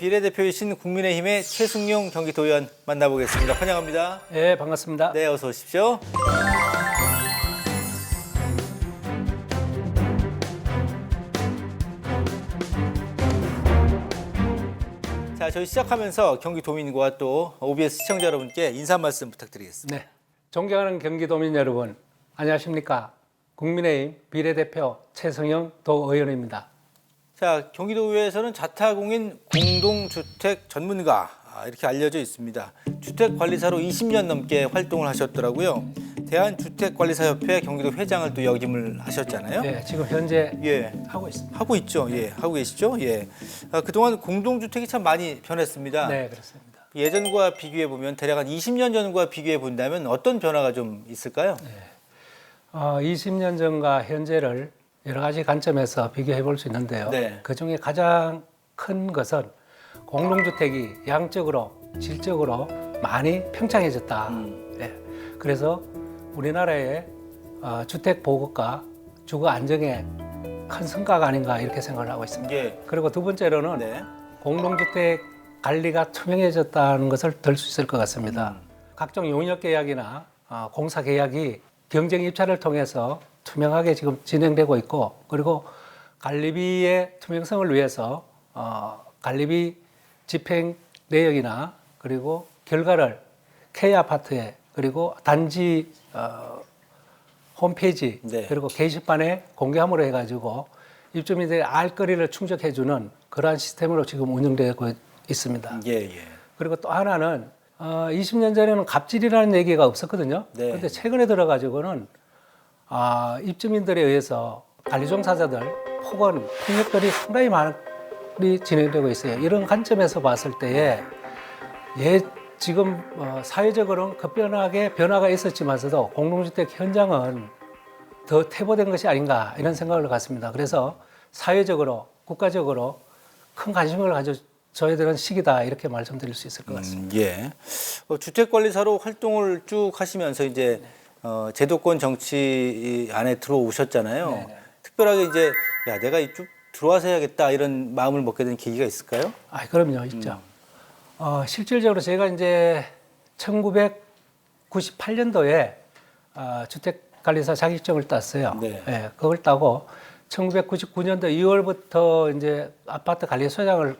네, 비례대표이신 국민의힘의 최승용 경기도 의원 만나보겠습니다. 환영합니다. 네, 반갑습니다. 네, 어서 오십시오. 자, 저희 시작하면서 경기도민과 또 OBS 시청자 여러분께 인사 말씀 부탁드리겠습니다. 네. 존경하는 경기도민 여러분, 안녕하십니까? 국민의힘 비례대표 최성영 도의원입니다. 자, 경기도의회에서는 자타공인 공동주택 전문가 아, 이렇게 알려져 있습니다. 주택관리사로 20년 넘게 활동을 하셨더라고요. 대한주택관리사협회 경기도 회장을 또 역임을 하셨잖아요. 네, 지금 현재 예, 하고 있습니다. 하고 있죠. 예, 하고 계시죠. 예, 아, 그동안 공동주택이 참 많이 변했습니다. 네, 그렇습니다. 예전과 비교해 보면 대략 한 20년 전과 비교해 본다면 어떤 변화가 좀 있을까요? 어, 20년 전과 현재를 여러 가지 관점에서 비교해 볼 수 있는데요. 네. 그 중에 가장 큰 것은 공동주택이 양적으로, 질적으로 많이 평창해졌다. 음. 네. 그래서 우리나라의 어, 주택 보급과 주거 안정에 큰 성과가 아닌가 이렇게 생각을 하고 있습니다. 예, 그리고 두 번째로는 네, 공동주택 관리가 투명해졌다는 것을 들 수 있을 것 같습니다. 음. 각종 용역 계약이나 어, 공사 계약이 경쟁 입찰을 통해서 투명하게 지금 진행되고 있고 그리고 관리비의 투명성을 위해서 어, 관리비 집행 내역이나 그리고 결과를 K 아파트에 그리고 단지 어, 홈페이지 네. 그리고 게시판에 공개함으로 해가지고 입주민들의 알 거리를 충족해주는 그러한 시스템으로 지금 운영되고 있습니다. 예, 예. 그리고 또 하나는 어, 20년 전에는 갑질이라는 얘기가 없었거든요. 네. 그런데 최근에 들어가지고는 아, 입주민들에 의해서 관리 종사자들 혹은 폭력들이 상당히 많이 진행되고 있어요. 이런 관점에서 봤을 때에 예 지금 어, 사회적으로는 급변하게 변화가 있었지만서도 공동주택 현장은 더 퇴보된 것이 아닌가 이런 생각을 갖습니다. 그래서 사회적으로 국가적으로 큰 관심을 가져줘야 되는 시기다 이렇게 말씀드릴 수 있을 것 같습니다. 음, 예. 어, 주택관리사로 활동을 쭉 하시면서 이제 어, 제도권 정치 안에 들어오셨잖아요. 네, 네. 특별하게 이제 야 내가 이쪽 들어와서 해야겠다 이런 마음을 먹게 된 계기가 있을까요? 아, 그럼요, 있죠. 어, 실질적으로 제가 이제 1998년도에 어, 주택관리사 자격증을 땄어요. 네. 예, 그걸 따고 1999년도 2월부터 이제 아파트 관리 소장을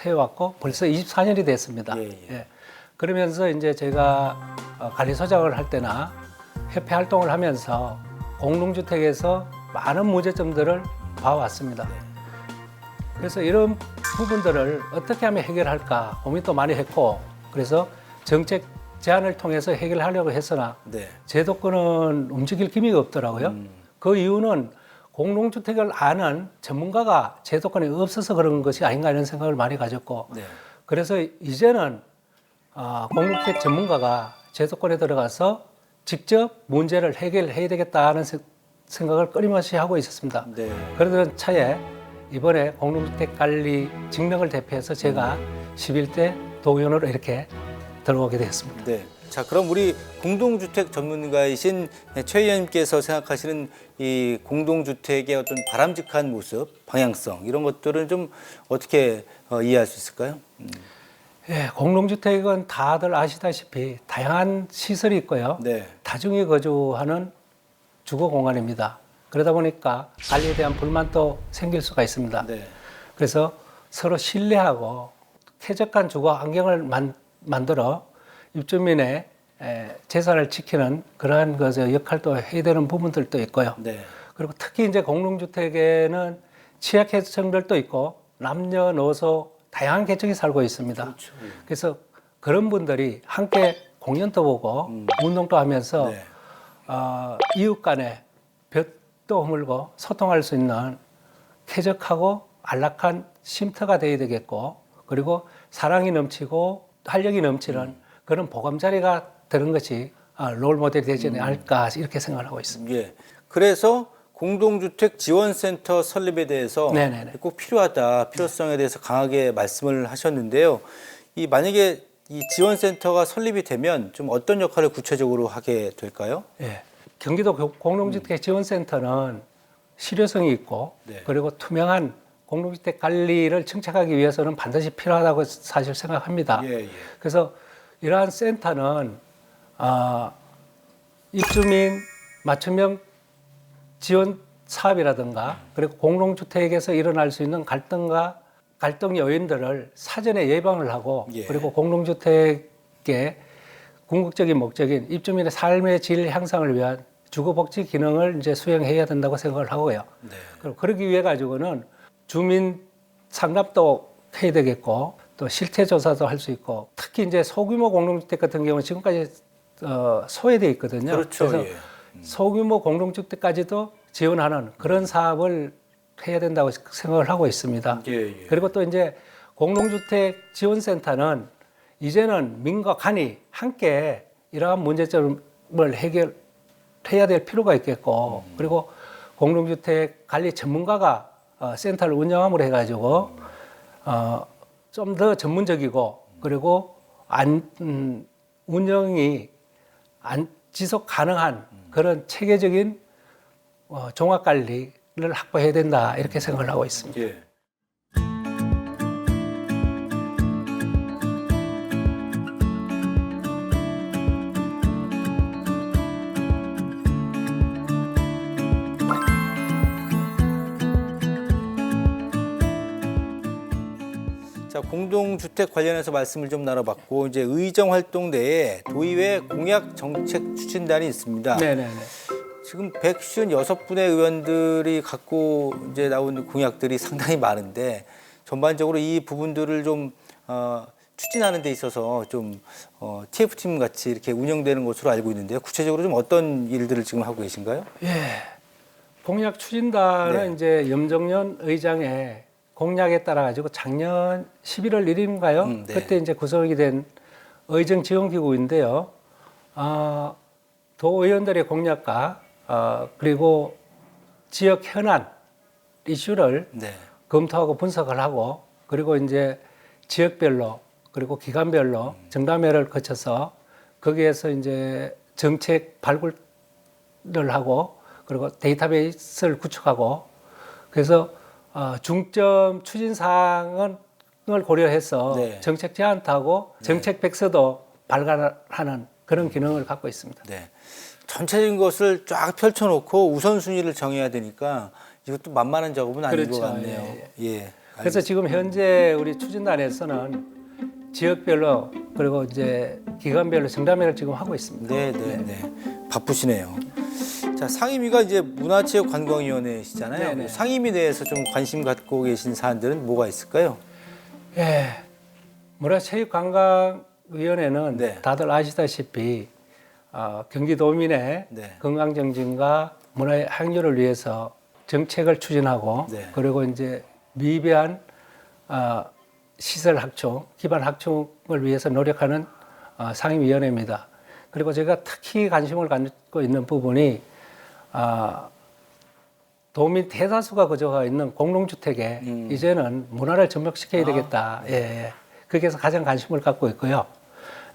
해왔고 벌써 24년이 됐습니다. 예, 예. 그러면서 이제 제가 어, 관리 소장을 할 때나 협회 활동을 하면서 공동주택에서 많은 문제점들을 봐왔습니다. 그래서 이런 부분들을 어떻게 하면 해결할까 고민도 많이 했고 그래서 정책 제안을 통해서 해결하려고 했으나 네. 제도권은 움직일 기미가 없더라고요. 그 이유는 공동주택을 아는 전문가가 제도권에 없어서 그런 것이 아닌가 이런 생각을 많이 가졌고 네. 그래서 이제는 어, 공동주택 전문가가 제도권에 들어가서 직접 문제를 해결해야 되겠다는 세- 생각을 끊임없이 하고 있었습니다. 네. 그러던 차에 이번에 공동주택 관리 직능을 대표해서 제가 11대 도의원으로 이렇게 들어오게 되었습니다. 네. 자, 그럼 우리 공동주택 전문가이신 최 의원님께서 생각하시는 이 공동주택의 어떤 바람직한 모습, 방향성 이런 것들은 좀 어떻게 어, 이해할 수 있을까요? 음, 예, 공동주택은 다들 아시다시피 다양한 시설이 있고요. 네. 다중이 거주하는 주거 공간입니다. 그러다 보니까 관리에 대한 불만도 생길 수가 있습니다. 네. 그래서 서로 신뢰하고 쾌적한 주거 환경을 만, 만들어 입주민의 에, 재산을 지키는 그러한 것의 역할도 해야 되는 부분들도 있고요. 네. 그리고 특히 이제 공동주택에는 취약계층들도 있고 남녀노소 다양한 계층이 살고 있습니다. 그렇죠. 그래서 그런 분들이 함께 공연도 보고 운동도 하면서 네. 어, 이웃 간에 볕도 허물고 소통할 수 있는 쾌적하고 안락한 쉼터가 되어야 되겠고 그리고 사랑이 넘치고 활력이 넘치는 그런 보감자리가 되는 것이 아, 롤 모델이 되지 않을까 이렇게 생각을 하고 있습니다. 예. 그래서 공동주택 지원센터 설립에 대해서 네네네. 꼭 필요하다, 필요성에 대해서 강하게 말씀을 하셨는데요. 이 만약에 이 지원센터가 설립이 되면 좀 어떤 역할을 구체적으로 하게 될까요? 예. 경기도 고- 공동주택 지원센터는 실효성이 있고 네. 그리고 투명한 공동주택 관리를 정착하기 위해서는 반드시 필요하다고 사실 생각합니다. 예, 예. 그래서 이러한 센터는 아, 입주민 맞춤형 지원 사업이라든가 그리고 공동주택에서 일어날 수 있는 갈등과 갈등 요인들을 사전에 예방을 하고 예. 그리고 공동주택의 궁극적인 목적인 입주민의 삶의 질 향상을 위한 주거복지 기능을 이제 수행해야 된다고 생각을 하고요. 네. 그럼 그러기 위해 가지고는 주민 상담도 해야 되겠고 또 실태 조사도 할 수 있고 특히 이제 소규모 공동주택 같은 경우는 지금까지 어, 소외돼 있거든요. 그렇죠. 그래서 예. 소규모 공동주택까지도 지원하는 그런 사업을 해야 된다고 생각을 하고 있습니다. 예, 예. 그리고 또 이제 공동주택 지원센터는 이제는 민과 간이 함께 이러한 문제점을 해결해야 될 필요가 있겠고 그리고 공동주택 관리 전문가가 어, 센터를 운영함으로 해가지고 어, 좀 더 전문적이고 그리고 안 음, 운영이 안 지속 가능한 그런 체계적인 어, 종합 관리를 확보해야 된다 이렇게 생각을 하고 있습니다. 예. 자, 공동주택 관련해서 말씀을 좀 나눠봤고 이제 의정 활동 내에 도의회 공약 정책 추진단이 있습니다. 네네네. 지금 156분의 의원들이 갖고 이제 나온 공약들이 상당히 많은데 전반적으로 이 부분들을 좀 어, 추진하는 데 있어서 좀 어, TF팀 같이 이렇게 운영되는 것으로 알고 있는데요. 구체적으로 좀 어떤 일들을 지금 하고 계신가요? 예. 공약 추진단은 네. 이제 염정연 의장의 공약에 따라 가지고 작년 11월 1일인가요? 음, 네. 그때 이제 구성이 된 의정 지원 기구인데요. 아, 도의원들의 공약과 어, 그리고 지역 현안 이슈를 네. 검토하고 분석을 하고 그리고 이제 지역별로 그리고 기관별로 정담회를 거쳐서 거기에서 이제 정책 발굴을 하고 그리고 데이터베이스를 구축하고 그래서 어, 중점 추진 사항을 고려해서 네. 정책 제안하고 정책 백서도 발간하는 그런 기능을 갖고 있습니다. 네. 전체적인 것을 쫙 펼쳐놓고 우선순위를 정해야 되니까 이것도 만만한 작업은 아닌 그렇죠. 것 같네요. 예. 그래서 지금 현재 우리 추진단에서는 지역별로 그리고 이제 기관별로 정담회를 지금 하고 있습니다. 네, 네, 네. 바쁘시네요. 자, 상임위가 이제 문화체육관광위원회시잖아요. 네, 네. 상임위 내에서 좀 관심 갖고 계신 사안들은 뭐가 있을까요? 예. 문화체육관광위원회는 네. 다들 아시다시피 어, 경기도민의 네. 건강 정진과 문화의 향유를 위해서 정책을 추진하고 네. 그리고 이제 미비한 어, 시설 확충, 기반 확충을 위해서 노력하는 어, 상임위원회입니다. 그리고 제가 특히 관심을 갖고 있는 부분이 아, 도민 대다수가 거주가 있는 공동주택에 음. 이제는 문화를 접목시켜야 아, 되겠다. 네. 예, 예. 거기에서 가장 관심을 갖고 있고요.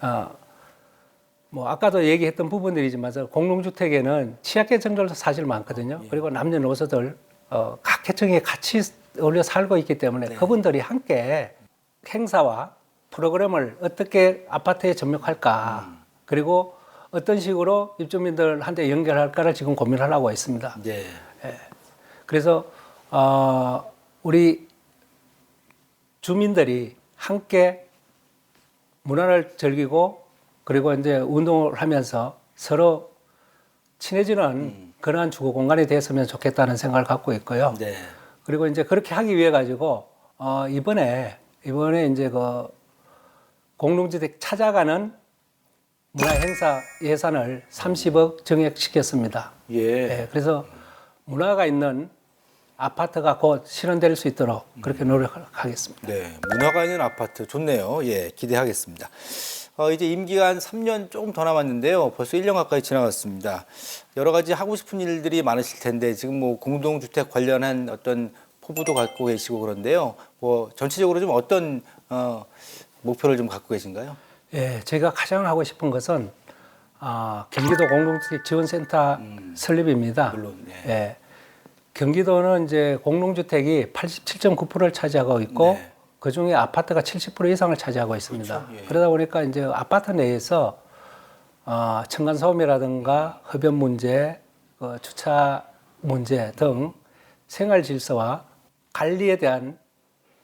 어, 뭐 아까도 얘기했던 부분들이지만 공동주택에는 취약계층들도 사실 많거든요. 예. 그리고 남녀노소들 어, 각 계층에 같이 어울려 살고 있기 때문에 네. 그분들이 함께 행사와 프로그램을 어떻게 아파트에 접목할까 음. 그리고 어떤 식으로 입주민들한테 연결할까를 지금 고민을 하고 있습니다. 네. 그래서 어, 우리 주민들이 함께 문화를 즐기고 그리고 이제 운동을 하면서 서로 친해지는 그러한 주거 공간이 됐으면 좋겠다는 생각을 갖고 있고요. 네. 그리고 이제 그렇게 하기 위해 가지고 어, 이번에 이번에 이제 그 공동주택 찾아가는 문화 행사 예산을 30억 증액시켰습니다. 예. 예, 그래서 문화가 있는 아파트가 곧 실현될 수 있도록 그렇게 노력하겠습니다. 네. 문화가 있는 아파트 좋네요. 예. 기대하겠습니다. 어, 이제 임기가 한 3년 조금 더 남았는데요. 벌써 1년 가까이 지나갔습니다. 여러 가지 하고 싶은 일들이 많으실 텐데 지금 뭐 공동주택 관련한 어떤 포부도 갖고 계시고 그런데요. 뭐 전체적으로 좀 어떤 어, 목표를 좀 갖고 계신가요? 예, 제가 가장 하고 싶은 것은 아, 경기도 공동주택 지원센터 설립입니다. 물론, 네. 예, 경기도는 이제 공동주택이 87.9%를 차지하고 있고 네. 그 중에 아파트가 70% 이상을 차지하고 있습니다. 그렇죠. 예. 그러다 보니까 이제 아파트 내에서 어, 층간 소음이라든가 흡연 문제, 그 주차 문제 등 생활 질서와 관리에 대한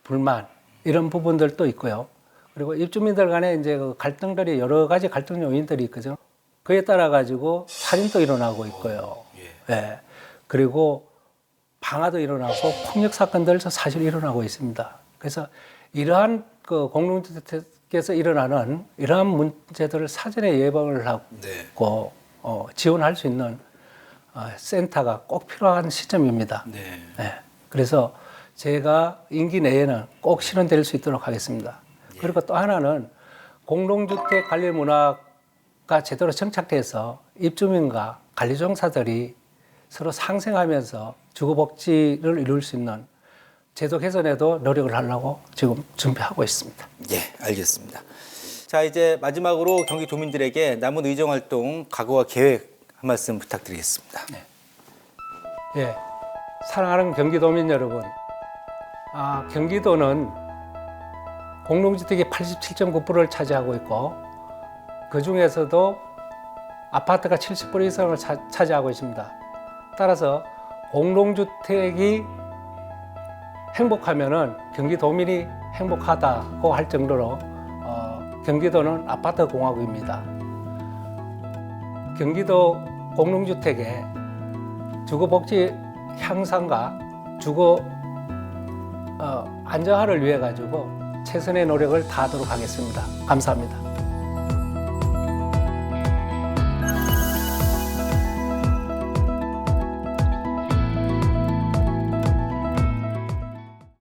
불만 이런 부분들도 있고요. 그리고 입주민들 간에 이제 그 갈등들이 여러 가지 갈등 요인들이 있거든요. 그에 따라 가지고 살인도 일어나고 있고요. 예. 그리고 방화도 일어나고 폭력 사건들도 사실 일어나고 있습니다. 그래서 이러한 그 공동주택에서 일어나는 이러한 문제들을 사전에 예방을 하고 네. 어, 지원할 수 있는 어, 센터가 꼭 필요한 시점입니다. 네. 네. 그래서 제가 임기 내에는 꼭 실현될 수 있도록 하겠습니다. 그리고 또 하나는 공동주택 관리 문화가 제대로 정착돼서 입주민과 관리 종사들이 서로 상생하면서 주거복지를 이룰 수 있는 제도 개선에도 노력을 하려고 지금 준비하고 있습니다. 예, 알겠습니다. 자, 이제 마지막으로 경기 도민들에게 남은 의정 활동 각오와 계획 한 말씀 부탁드리겠습니다. 예, 사랑하는 경기도민 여러분, 아, 경기도는 공동주택이 87.9%를 차지하고 있고 그 중에서도 아파트가 70% 이상을 차, 차지하고 있습니다. 따라서 공동주택이 행복하면은 경기도민이 행복하다고 할 정도로 어, 경기도는 아파트 공화국입니다. 경기도 공동주택의 주거복지 향상과 주거 어, 안정화를 위해 가지고 최선의 노력을 다하도록 하겠습니다. 감사합니다.